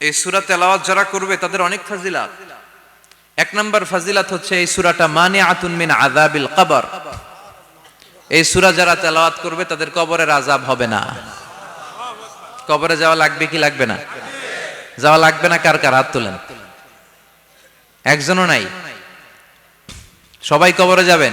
এই সুরা তেলাওয়াত যারা করবে, তাদের অনেক ফাজিলাত। এক নম্বর ফাজিলাত হচ্ছে এই সুরাটা মানে আতুন মিন আযাবিল কবর। এই সুরা যারা তেলাওয়াত করবে, তাদের কবরের আজাব হবে না। কবরে যাওয়া লাগবে কি লাগবে না? যাওয়া লাগবে না কার কার? হাত তোলেন। একজনও নাই। সবাই কবরে যাবেন।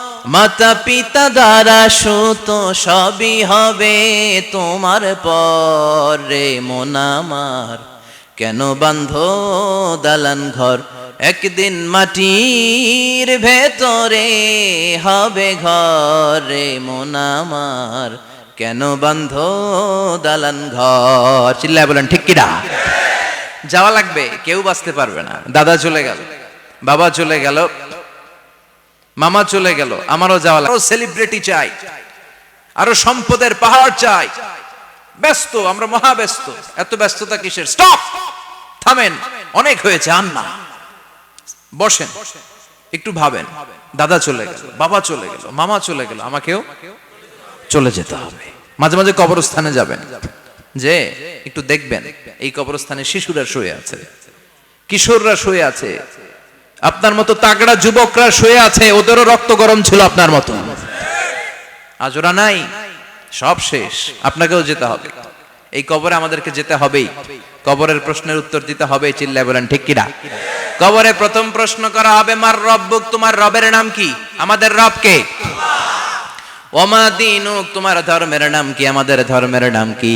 মাতা পিতা দ্বারা সুত সবই হবে তোমার পর পরে মোনামার কেন বান্ধ দালান ঘর? একদিন মাটির ভেতরে হবে ঘর ঘরে মোনামার কেন বান্ধ দালান ঘর? চিল্লায় বলেন, ঠিক কিনা? যাওয়া লাগবে, কেউ বাঁচতে পারবে না। দাদা চলে গেল, বাবা চলে গেল মামা চলে গেল, আমারও যাওয়া লাগবে। সেলিব্রিটি চাই, আরও সম্পদের পাহাড় চাই। ব্যস্ত, আমরা মহা ব্যস্ত এত ব্যস্ততা কিসের? স্টপ থামেন, অনেক হয়েছে, আর না। বসেন, একটু ভাবেন। দাদা চলে গেল, বাবা চলে গেল, মামা চলে গেল, আমাকেও চলে যেতে হবে। মাঝে মাঝে কবরস্থানে যাবেন। যে, একটু দেখবেন, এই কবরস্থানে শিশুরা শুয়ে আছে, কিশোররা শুয়ে আছে আপনার মতো তাগড়া যুবকরা শুয়ে আছে, ওদেরও রক্ত গরম ছিল আপনার মতো। আজ ওরা নাই, সব শেষ, আপনাকেও যেতে হবে। এই কবরে আমাদেরকে যেতে হবেই। কবরের প্রশ্নের উত্তর দিতে হবে, চিল্লায় বলেন, ঠিক কিনা? কবরে প্রথম প্রশ্ন করা হবে, মার রব্বুক তোমার রবের নাম কি? আমাদের রব কে? ওমা দিনুক, তোমার ধর্মের নাম কি? আমাদের ধর্মের নাম কি?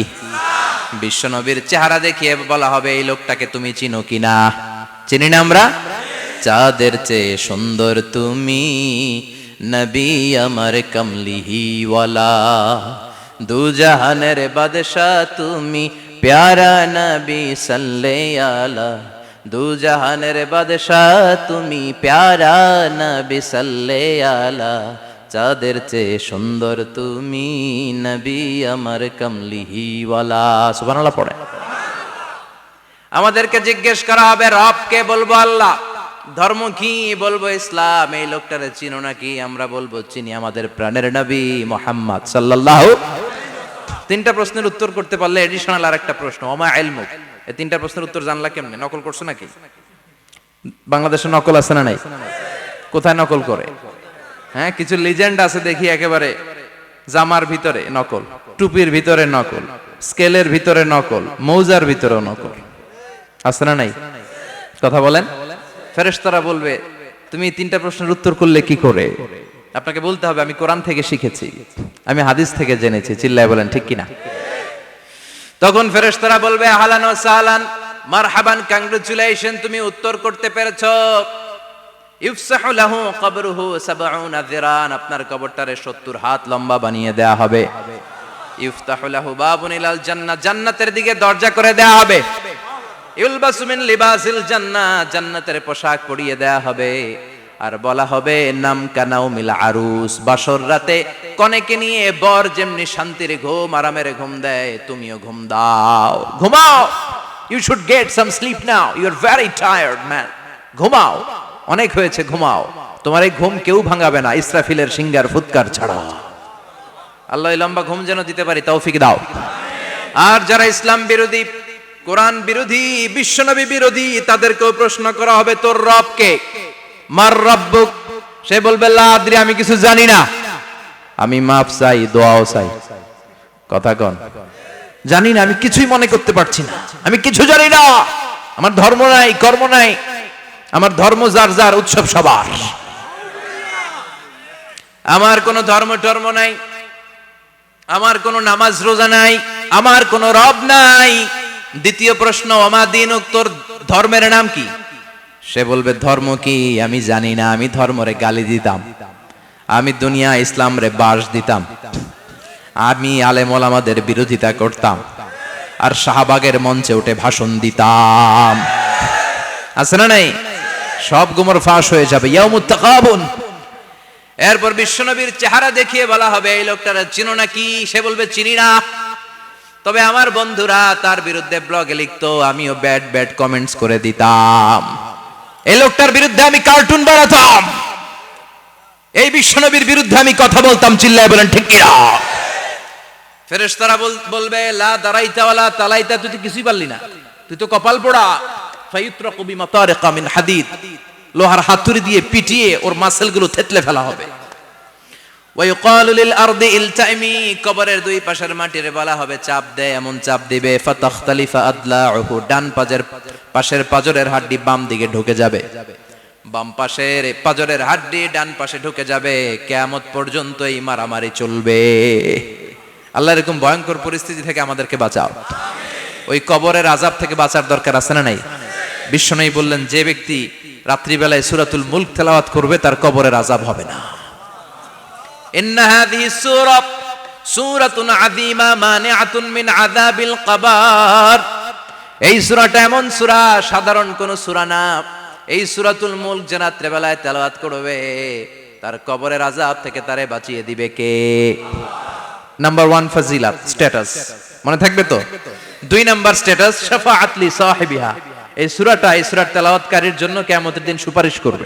বিশ্বনবীর চেহারা দেখিয়ে বলা হবে, এই লোকটাকে তুমি চিনো কিনা চিনি না আমরা? চাঁদের চেয়ে সুন্দর তুমি। নবী আমার কমলিহিওয়ালা। দু জাহানের বাদশাহ তুমি, প্যারা নবী সাল্লে আলা দু জাহানের বাদশাহ তুমি, প্যারা নবী সাল্লে আলা চাঁদের চেয়ে সুন্দর তুমি, নবী আমার কমলিহিওয়ালা। সুবহানাল্লাহ, পড়ে। আমাদেরকে জিজ্ঞেস করা হবে, রবকে বলব আল্লাহ। ধর্ম কি বলব? ইসলাম, এই লোকটারে চিনো নাকি? আমরা বলব, চিনি আমাদের প্রাণের নবী মোহাম্মদ সাল্লাল্লাহু তিনটা প্রশ্নের উত্তর করতে পারলে এডিশনাল আর একটা প্রশ্ন, ওমা এলমুক এই তিনটা প্রশ্নের উত্তর জানলা কেমনে? নকল করছ নাকি? বাংলাদেশে নকল আছে না নাই? কোথায় নকল করে? হ্যাঁ কিছু লিজেন্ড আছে দেখি একেবারে। জামার ভিতরে নকল, টুপির ভিতরে নকল, স্কেলের ভিতরে নকল, মৌজার ভিতরেও নকল। আছে না নাই? কথা বলেন। ফেরেশতারা বলবে, তুমি তিনটা প্রশ্নের উত্তর করলে কি করে? আপনাকে বলতে হবে, আমি কোরআন থেকে শিখেছি, আমি হাদিস থেকে জেনেছি। চিল্লায় বলেন, ঠিক কিনা? তখন ফেরেশতারা বলবে, আহলান ও সাহলান, মারহাবান কংগ্রেচুলেশন তুমি উত্তর করতে পেরেছ। ইফসাহু লাহু কবরুহু সাবউনা যিরান, আপনার কবরটারে 70 হাত লম্বা বানিয়ে দেয়া হবে। ইফতাহু লাহু বাবুন ইলাল জান্নাহ, জান্নাতের দিকে দরজা করে দেয়া হবে। ইউলবাসু মিন লিবাসিল জান্নাহ জান্নাতের পোশাক পরিয়ে দেয়া হবে। আর বলা হবে, নাম কানাও মিল আরুস, বাসর রাতে কনেকে নিয়ে বর যেমনি শান্তির ঘুম, আরামের ঘুম দেয়, তুমিও ঘুম দাও। ঘুমাও! You should get some sleep now you are very tired man ঘুমাও! অনেক হয়েছে, ঘুমাও। তোমার এই ঘুম কেউ ভাঙাবে না, ইসরাফিলের সিঙ্গার ফুৎকার ছাড়া। আল্লাহ লম্বা ঘুম যেন দিতে পারি, তৌফিক দাও। আর যারা ইসলাম বিরোধী কোরআন বিরোধী, বিশ্বনবী বিরোধী তাদেরকেও প্রশ্ন করা হবে, তোর রবকে? মার রব্বুক? সে বলবে, লা আদ্রি, আমি কিছু জানি না। আমি মাফ চাই, দোয়াও চাই। কথা কন। জানি না, আমি কিছুই মনে করতে পারছি না। আমি কিছু জানি না। আমার ধর্ম নাই, কর্ম নাই। আমার ধর্ম যার যার উৎসব সবার। আমার কোনো ধর্ম, টর্ম নাই। আমার কোনো নামাজ, রোজা নাই। আমার কোনো রব নাই। দ্বিতীয় প্রশ্ন অমাদিন তোর ধর্মের নাম কি? সে বলবে, ধর্ম কি? আমি জানি না, আমি ধর্মরে গালি দিতাম। আমি দুনিয়া ইসলাম রে বাস দিতাম। আমি আলেম ওলামাদের বিরোধিতা করতাম। আর শাহবাগের মঞ্চে উঠে ভাষণ দিতাম। আছে না নাই? সব গুমর ফাঁস হয়ে যাবে। এরপর বিশ্বনবীর চেহারা দেখিয়ে বলা হবে, এই লোকটারা চিনো নাকি? সে বলবে, চিনি না। তবে আমার বন্ধুরা তার বিরুদ্ধে ব্লগে লিখতো, আমিও ব্যাড ব্যাড কমেন্টস করে দিতাম। এই লোকটার বিরুদ্ধে আমি কার্টুন বানাতাম। এই বিশ্বনবীর বিরুদ্ধে আমি কথা বলতাম, চিল্লায় বলেন, ঠিক কিনা? বলবে, লা দারাইতা ওয়ালা তালাইতা, তুই তো কিছুই পারলি না। তুই তো কপাল পোড়া। ফায়ুত্রাকু বিমাতারিকা মিন হাদিদ। লোহার হাতুড়ি দিয়ে পিটিয়ে ওর মাসেলগুলো থেতলে ফেলা হবে। ওয়াইকালু লিল আরদি ইলতাইমি কবরের দুই পাশের মাটির বলা হবে চাপ দে এমন চাপ দিবে, ফাতাখতালিফা ডান পাশের হাড্ডি বাম দিকে ঢুকে যাবে। বাম পাশের পাজরের হাড্ডি ডান পাশে ঢুকে যাবে, কিয়ামত পর্যন্ত এই মারামারি চলবে। আল্লাহ এরকম ভয়ঙ্কর পরিস্থিতি থেকে আমাদেরকে বাঁচাও। ওই কবরের আজাব থেকে বাঁচার দরকার আছে না নাই? বিশ্বনবী বললেন, যে ব্যক্তি রাত্রিবেলায় সুরাতুল মুলক তেলাওয়াত করবে, তার কবরের আজাব হবে না। ইন্নাহাদি সুরব এই এমন সাধারণ কোন না। এই যে তেলাওয়াত করবে, তার কবরের আজাব থেকে তারে বাঁচিয়ে দিবে কে? নাম্বার ওয়ান ফাজিলাত স্ট্যাটাস মনে থাকবে তো? দুই নাম্বার স্ট্যাটাস শাফা আতলি সাহেবিহা। এই সুরাটা, এই সুরার তেলাওয়াতকারীর জন্য কেমতের দিন সুপারিশ করবে।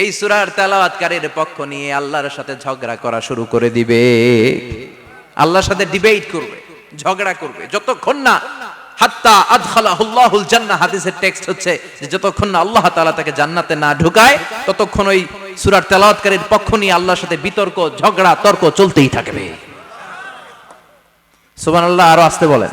এই সূরার তেলাওয়াতকারীর পক্ষ নিয়ে আল্লাহর সাথে ঝগড়া করা শুরু করে দিবে। আল্লাহর সাথে ডিবেট করবে, ঝগড়া করবে। যতক্ষণ না হাত্তা আদখালাহুল্লাহুল জান্নাহ, হাদিসের টেক্সট হচ্ছে যে যতক্ষণ না আল্লাহ তাআলা তাকে জান্নাতে না ঢুকায়, ততক্ষণ ওই সূরার তেলাওয়াতকারীর পক্ষ নিয়ে আল্লাহর সাথে বিতর্ক, ঝগড়া, তর্ক চলতেই থাকবে। সুবহানাল্লাহ, আরও আসতে বলেন।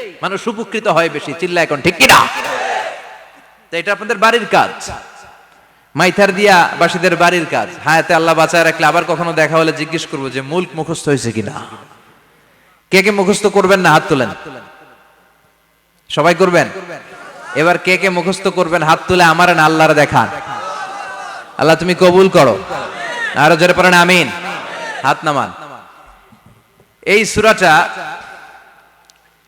মানুষ উপকৃত হয় বেশি চিল্লা এখন ঠিক কিনা? তো এটা আপনাদের বাড়ির কাজ। মাইথার দিয়া বাসীদের বাড়ির কাজ। হায়াতে আল্লাহ বাঁচায় রাখলে আবার কখনো দেখা হলে জিজ্ঞেস করব যে মুল্ক মুখস্থ হয়েছে কিনা? কে কে মুখস্থ করবেন না হাত তোলেন? সবাই করবেন? এবার কে কে মুখস্থ করবেন হাত তুলে আমার না আল্লাহর দেখান। আল্লাহ তুমি কবুল করো। আরও জোরে পড়েন, আমিন। হাত নামান। এই সুরাটা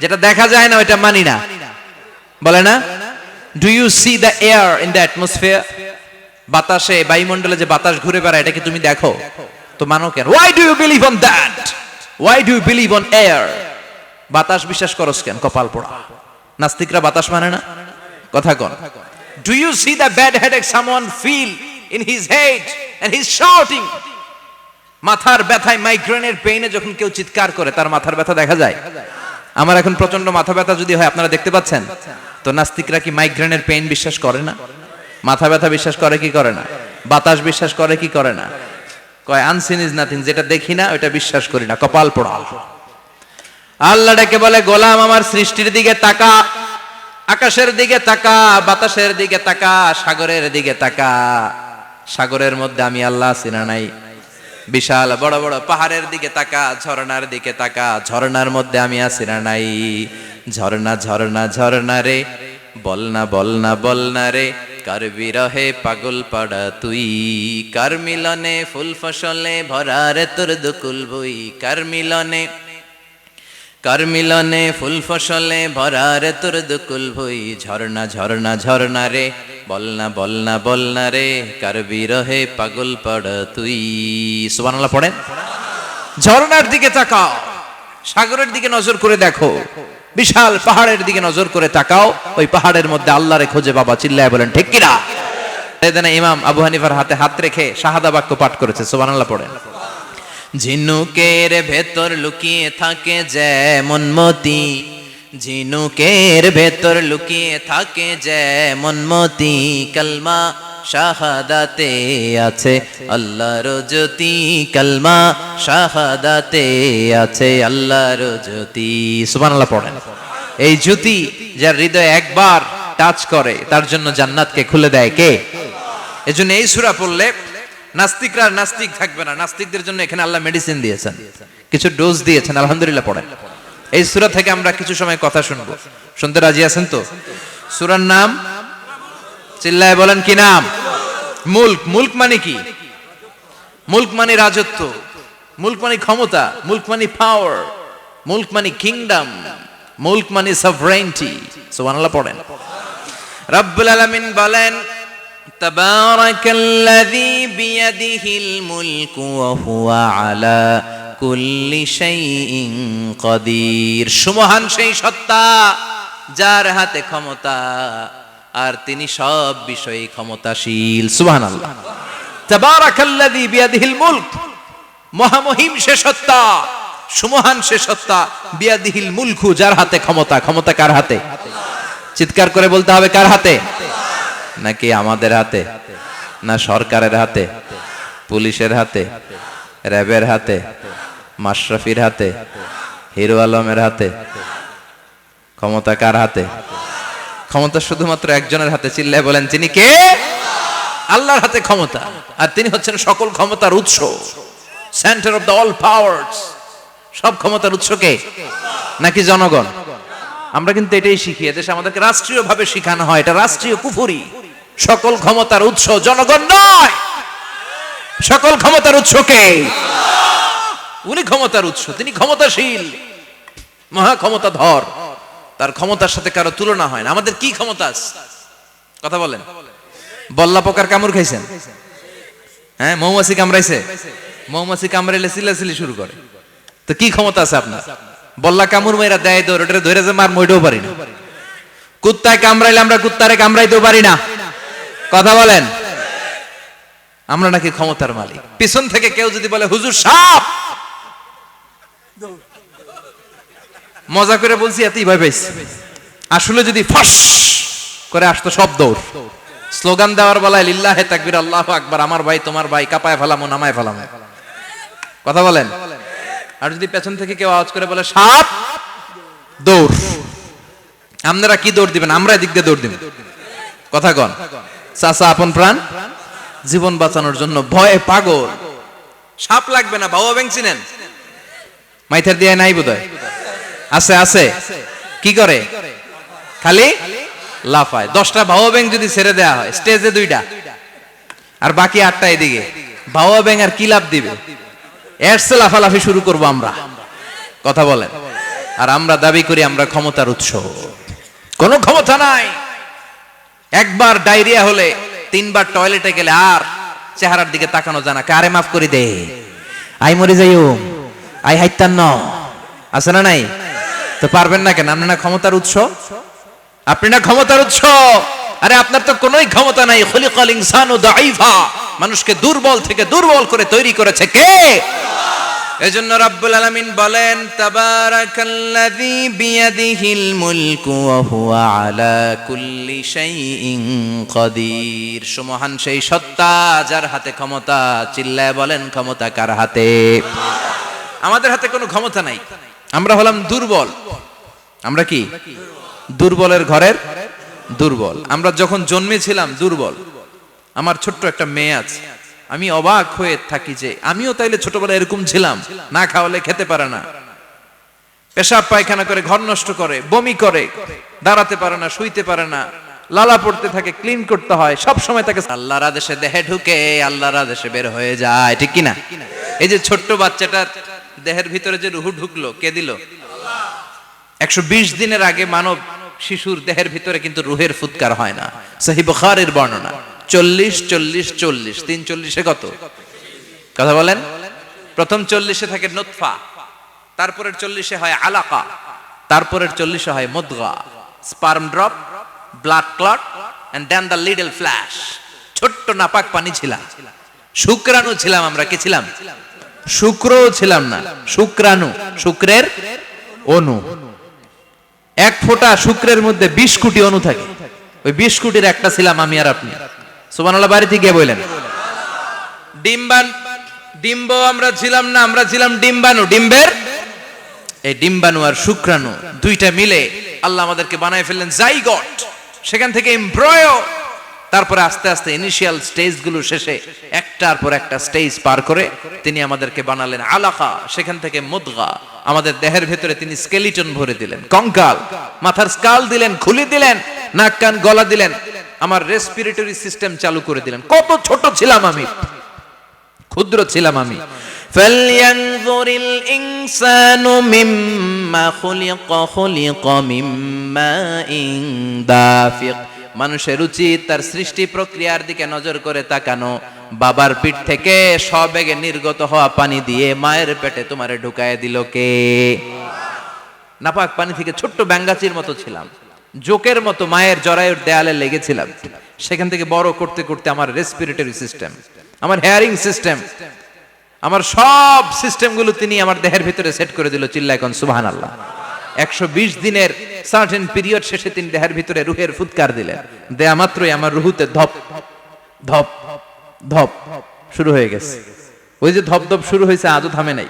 যেটা দেখা যায় না ওইটা মানি না। বলে না? Do you see the air in the atmosphere বাতাসে বায়ুমণ্ডলে যে বাতাস ঘুরে বেড়ায় এটা কি তুমি দেখো? তো মানো কেন? Why do you believe on that why do you believe on air বাতাস বিশ্বাস করস কেন? কপাল পোড়া। নাস্তিকরা বাতাস মানে না? কথা কন। Do you see the bad headache someone feel in his head and he is shouting মাথার ব্যথায় মাইগ্রেনের পেইনে যখন কেউ চিৎকার করে তার মাথার ব্যথা দেখা যায়। আমার এখন প্রচণ্ড মাথা ব্যথা যদি হয়, আপনারা দেখতে পাচ্ছেন? তো নাস্তিকরা কি মাইগ্রেনের পেইন বিশ্বাস করে না? মাথা ব্যথা বিশ্বাস করে কি করে না? বাতাস বিশ্বাস করে কি করে না? কয় আনসিন ইজ নাথিং যেটা দেখি না ওটা বিশ্বাস করি না। কপাল পোড়া। আল্লাহ ডেকে বলে, গোলাম আমার সৃষ্টির দিকে তাকা, আকাশের দিকে তাকা, বাতাসের দিকে তাকা, সাগরের দিকে তাকা। সাগরের মধ্যে আমি আল্লাহ সিনা নাই? বিশাল বড় বড় পাহাড়ের দিকে তাকা, ঝর্ণার দিকে তাকা, ঝর্ণার মধ্যে আমি আসি না নাই। ঝর্ণা ঝর্ণা ঝর্ণা রে বলনা বলনা বল না বল না রে কারবি রহে পাগল পাড়া তুই? কার মিলনে ফুল ফসলে ভরা রে তোর দুকুল বই? কার মিলনে কার ফুল ফসলে ভরা রে তোর দুকুল ভুই, ঝর্ণা ঝর্ণা ঝর্ণা রে বল না বল না বল না রে, কার বিরহে পাগল পড় তুই। সুবহানাল্লাহ পড়েন ঝর্ণার দিকে তাকাও, সাগরের দিকে নজর করে দেখো, বিশাল পাহাড়ের দিকে নজর করে তাকাও, ওই পাহাড়ের মধ্যে আল্লাহরে খোঁজে বাবা চিল্লায় বলেন, ঠিক কিনা? ইমাম আবু হানিফার হাতে হাত রেখে শাহাদা বাক্য পাঠ করেছে, সুবহানাল্লাহ পড়েন ঝিনুকের ভেতর লুকিয়ে থাকে যেমন মতি। ঝিনুকের ভেতর লুকিয়ে থাকে যেমন মতি। কালমা শাহাদাতে আছে আল্লাহর জ্যোতি। কালমা শাহাদাতে আছে আল্লাহর জ্যোতি। সুবহানাল্লাহ পড়েন। এই জ্যোতি যার হৃদয় একবার টাচ করে, তার জন্য জান্নাতকে খুলে দেয় কে? এজন্য এই সূরা পড়লে নাস্তিকরা নাস্তিক থাকবে না। নাস্তিকদের জন্য এখানে আল্লাহ মেডিসিন দিয়েছেন। কিছু ডোজ দিয়েছেন, আলহামদুলিল্লাহ পড়েন। এই সূরা থেকে আমরা কিছু সময় কথা শুনব। শুনতে রাজি আছেন তো? সূরার নাম? চিল্লায় বলেন কি নাম? মুল্ক। মুল্ক মানে কি? মুল্ক মানে রাজত্ব। মুল্ক মানে ক্ষমতা। মুল্ক মানে পাওয়ার মুল্ক মানে কিংডম মুল্ক মানে সভরেন্টি সুবহানাল্লাহ পড়েন। রব্বুল আলামিন বলেন تبارك الذي بيده الملك وهو على كل شيء قدير সুমহান সেই সত্তা যার হাতে ক্ষমতা আর তিনি সব বিষয়ে ক্ষমতাশীল সুবহানাল্লাহ তাবারাকাল্লাযী বিয়াদিহিল মুলক মহামহিম সে সত্তা সুমহান সে সত্তা বিয়াদিহিল মুলকু যার হাতে ক্ষমতা ক্ষমতা কার হাতে চিৎকার করে বলতে হবে কার হাতে নাকি আমাদের হাতে? না সরকারের হাতে? পুলিশের হাতে? র্যাবের হাতে? মাশরাফির হাতে? হিরো আলমের হাতে? ক্ষমতা কার হাতে? ক্ষমতা শুধুমাত্র একজনের হাতে চিল্লায় বলেন তিনি কে? আল্লাহর হাতে ক্ষমতা। আর তিনি হচ্ছেন সকল ক্ষমতার উৎস। Centre of the all powers সব ক্ষমতার উৎস কে? নাকি জনগণ? আমরা কিন্তু এটাই শিখি এদেশে আমাদেরকে রাষ্ট্রীয়ভাবে শেখানো হয়। এটা রাষ্ট্রীয় কুফুরি। সকল ক্ষমতার উৎস জনগণ নয়। সকল ক্ষমতার উৎস কে? উনি ক্ষমতার উৎস, তিনি ক্ষমতাশীল। মহা ক্ষমতা ধর তার ক্ষমতার সাথে কারও তুলনা হয় না। আমাদের কি ক্ষমতা আছে? কথা বলেন। বল্লা পোকার কামড় খাইছেন? হ্যাঁ মৌমাছি কামড়াইছে? মৌমাছি কামড়াইলে চিল্লাচিল্লি শুরু করে। তো কি ক্ষমতা আছে আপনার? বল্লা কামড় মেয়েরা দেয় দৌড় ওটা ধরে যে মার মইটাও পারি না। কুত্তায় কামড়াইলে আমরা কুত্তারে কামড়াইতেও পারি না। কথা বলেন। আমরা নাকি ক্ষমতার মালিক। পিছন থেকে কেউ যদি বলে, হুজুর সাপ মজা করে বলছি, এতই ভয় পাইছি। আসলে যদি ফস করে আসতো সব দৌড়। স্লোগান দেওয়ার বেলায়, লিল্লাহে তাকবির, আল্লাহ আকবার, আমার ভাই, তোমার ভাই, কাপায় ফেলামো, নামায় ফেলামো। কথা বলেন। আর যদি পেছন থেকে কেউ আওয়াজ করে বলে সাপ দৌড়। আপনারা কি দৌড় দিবেন? আমরা এদিক দিয়ে দৌড় দিবেন কথা কন। চাচা আপন প্রাণ, জীবন বাঁচানোর জন্য ভয়ে পাগল। সাপ লাগবে না, বাবা ব্যাংক চিনেন? মাইথার দিয়ে নাই বোধ আছে আছে। কি করে? খালি লাফায়। দশটা ভাও ব্যাংক যদি ছেড়ে দেওয়া হয়, স্টেজে দুইটা। আর বাকি আটটা এদিকে। ভাও ব্যাংক আর কি লাভ দিবে? এরসে লাফালাফি শুরু করব আমরা। কথা বলেন। আর আমরা দাবি করি, আমরা ক্ষমতার উৎস। কোনো ক্ষমতা নাই। একবার ডায়রিয়া হলে তিনবার টয়লেটে গেলে আর চেহারার দিকে তাকানো জানা কারে মাফ করে দে? আই মরে যাইও। আই হাইতান ন। আছে না নাই? তো পারবেন না কেন? আপনি না ক্ষমতার উৎস? আপনি না ক্ষমতার উৎস? আরে আপনার তো কোনোই ক্ষমতা নাই। খলিকাল ইনসানু দাইফা মানুষকে দুর্বল থেকে দুর্বল করে তৈরি করেছে কে? এজন্য রাব্বুল আলামিন বলেন, তাবারাকাল্লাযী বিয়াদিহিল মুলকু ওয়া হুয়া আলা কুল্লি শাইইন কাদির। সুমহান সেই সত্তা যার হাতে ক্ষমতা, চিল্লায় বলেন, ক্ষমতা কার হাতে? আমাদের হাতে কোনো ক্ষমতা নাই। আমরা হলাম দুর্বল। আমরা কি? দুর্বলের ঘরের দুর্বল। আমরা যখন জন্মেছিলাম দুর্বল। আমার ছোট্ট একটা মেয়ে আছে। আমি অবাক হয়ে থাকি যে আমিও তাইলে ছোটবেলায় এরকম ছিলাম। না খাওয়ালে খেতে পারে না। পেশাব পায়খানা করে ঘর নষ্ট করে, বমি করে, দাঁড়াতে পারে না, শুইতে পারে না, লালা পড়তে থাকে, ক্লিন করতে হয়, সব সময় তাকে আল্লাহর আদেশে দেহে ঢুকে, আল্লাহর আদেশে বের হয়ে যায়, ঠিক কি না এই যে ছোট্ট বাচ্চাটার দেহের ভিতরে যে রুহু ঢুকলো, কে দিল? একশো বিশ দিনের আগে মানব শিশুর দেহের ভিতরে কিন্তু রুহের ফুৎকার হয় না। সহি বুখারের বর্ণনা। চল্লিশ চল্লিশ চল্লিশ। তিন চল্লিশে কত? কথা বলেন। প্রথম চল্লিশে থাকে নোৎফা তারপরের চল্লিশে হয় আলাকা, তারপরের চল্লিশে হয় মুদগা। Sperm drop, blood clot and then the little flesh ছোট্ট নাপাক পানি ছিলাম। শুক্রাণু ছিলাম আমরা, কি ছিলাম? শুক্রও ছিলাম না, শুক্রাণু, শুক্রের অনু এক ফোঁটা শুক্রের মধ্যে বিশ কোটি অনু থাকে। ওই বিশ কোটির একটা ছিলাম আমি আর আপনি। সুবহানাল্লাহ, বাড়িতে গিয়ে বললেন। ডিম্বান ডিম্ব আমরা ছিলাম না, আমরা ছিলাম ডিম্বাণু। ডিম্বের? এই আর শুক্রাণু দুইটা মিলে আল্লাহ আমাদেরকে বানায় ফেললেন জাইগট। সেখান থেকে এমব্রয়। তারপরে আস্তে আস্তে ইনিশিয়াল স্টেজগুলো শেষে একটার পর একটা স্টেজ পার করে তিনি আমাদেরকে বানালেন আলাকা, সেখান থেকে মুদগা। আমাদের দেহের ভেতরে তিনি স্কেলিটন ভরে দিলেন। কঙ্কাল, মাথার স্কাল দিলেন, খুলে দিলেন নাক কান গলা দিলেন। আমার রেসপিরেটরি সিস্টেম চালু করে দিলেন কত ছোট ছিলাম আমি ক্ষুদ্র ছিলাম আমি فلينظر الإنسان مما خلق خلق من ماء دافق মানুষের উচিত তার সৃষ্টি প্রক্রিয়ার দিকে নজর করে তাকানো বাবার পিঠ থেকে সবেগে নির্গত হওয়া পানি দিয়ে মায়ের পেটে তোমারে ঢুকায় দিল কে নাপাক পানি থেকে ছোট্ট ব্যাঙ্গাচির মতো ছিলাম জোকের মতো মায়ের জরায়ুর দেয়ালে লেগেছিলাম। সেখান থেকে বড় করতে করতে আমার রেসপিরেটরি সিস্টেম আমার হেয়ারিং সিস্টেম আমার সব সিস্টেমগুলো তিনি আমার দেহের ভিতরে সেট করে দিল চিল্লা এখন সুবাহান আল্লাহ একশো বিশ দিনের সার্টেন পিরিয়ড শেষে তিনি দেহের ভিতরে রুহের ফুৎকার দিলেন। দেয়া মাত্রই আমার রুহুতে ধপ ধপ ধপ শুরু হয়ে গেছে। ওই যে ধপ ধপ শুরু হয়েছে, আজও থামে নাই।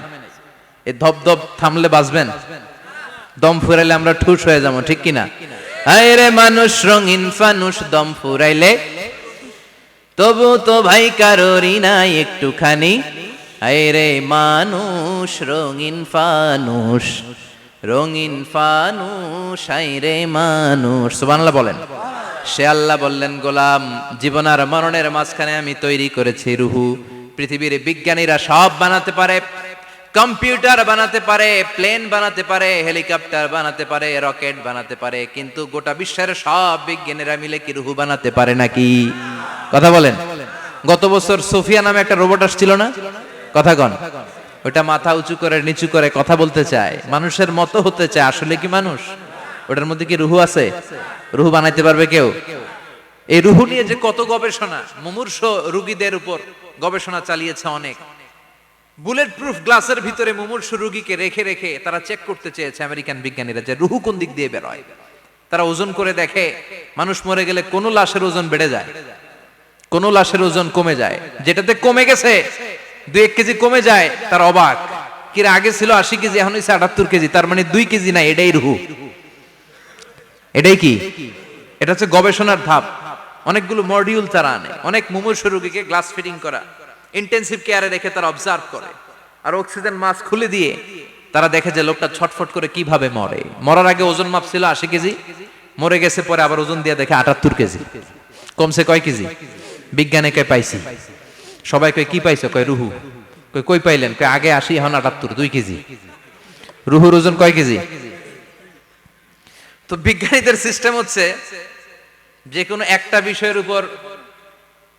এই ধপ ধপ থামলে বাঁচবেন? দম ফুরাইলে আমরা ঠুস হয়ে যাব, ঠিক কিনা? হায় রে মানুষ রঙিন ফানুষ দম ফুরাইলে, তবু তো ভাই কারোরই নাই একটুখানি। হায় রে মানুষ রঙিন ফানুষ রঙিন ফানুষ হায় রে মানুষ। সুবহানাল্লাহ বলেন। সে আল্লাহ বললেন, গোলাম, জীবন আর মরণের মাঝখানে আমি তৈরি করেছি রুহু। পৃথিবীর বিজ্ঞানীরা সব বানাতে পারে কম্পিউটার বানাতে পারে, প্লেন বানাতে পারে, হেলিকপ্টার বানাতে পারে, রকেট বানাতে পারে, কিন্তু গোটা বিশ্বের সব বিজ্ঞানীরা মিলে কি রুহু বানাতে পারে নাকি? কথা বলেন। গত বছর সোফিয়া নামে একটা রোবট আসছিল না? কথা কন। ওটা মাথা উঁচু করে, নিচু করে কথা বলতে চায়। মানুষের মতো হতে চায়, আসলে কি মানুষ? ওটার মধ্যে কি রুহু আছে? রুহু বানাইতে পারবে কেউ? এই রুহু নিয়ে যে কত গবেষণা, মুমূর্ষ রুগীদের উপর গবেষণা চালিয়েছে অনেক। বুলেট প্রুফ গ্লাসের ভিতরে মুমূর্ষ রুগীকে রেখে রেখে তারা চেক করতে চেয়েছে আমেরিকান বিজ্ঞানীরা যে রুহু কোন দিক দিয়ে বেরোয়। তারা ওজন করে দেখে, মানুষ মরে গেলে কোন লাশের ওজন বেড়ে যায়, কোন লাশের ওজন কমে যায়। যেটাতে কমে গেছে দুই এক কেজি কমে যায়, তার অবাক। কিরা আগে ছিল আশি কেজি, এখন হয়েছে আটাত্তর কেজি, তার মানে দুই কেজি না এটাই রুহু। এটাই কি? এটা হচ্ছে গবেষণার ধাপ। অনেকগুলো মডিউল তারা আনে। অনেক মুমূর্ষ রোগীকে গ্লাস ফিটিং করা। ইন্টেন্সিভ কেয়ারে রেখে তারা অবজার্ভ করে। আর অক্সিজেন মাস্ক খুলে দিয়ে তারা দেখে যে লোকটা ছটফট করে কীভাবে মরে। মরার আগে ওজন মাপ ছিল আশি কেজি, মরে গেছে পরে আবার ওজন দিয়ে দেখে আটাত্তর কেজি। কমছে কয় কেজি? বিজ্ঞানে কয় পাইছি? সবাই কয়, কি পাইছো? কয়, রুহু। কই কই পাইলেন? কয়, আগে আসি এখন আটাত্তর, দুই কেজি। রুহুর ওজন কয় কেজি? তো বিজ্ঞানীদের সিস্টেম হচ্ছে যে কোনো একটা বিষয়ের উপর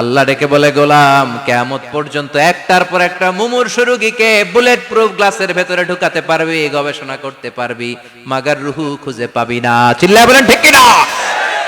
আল্লাহ ডেকে বলে, গোলাম কেমত পর্যন্ত একটার পর একটা মুমুর রুগীকে বুলেট প্রুফ গ্লাসের ভেতরে ঢুকাতে পারবি, গবেষণা করতে পারবি, মাগার রুহু খুঁজে পাবি না। চিল্লা বলেন, ঠিক না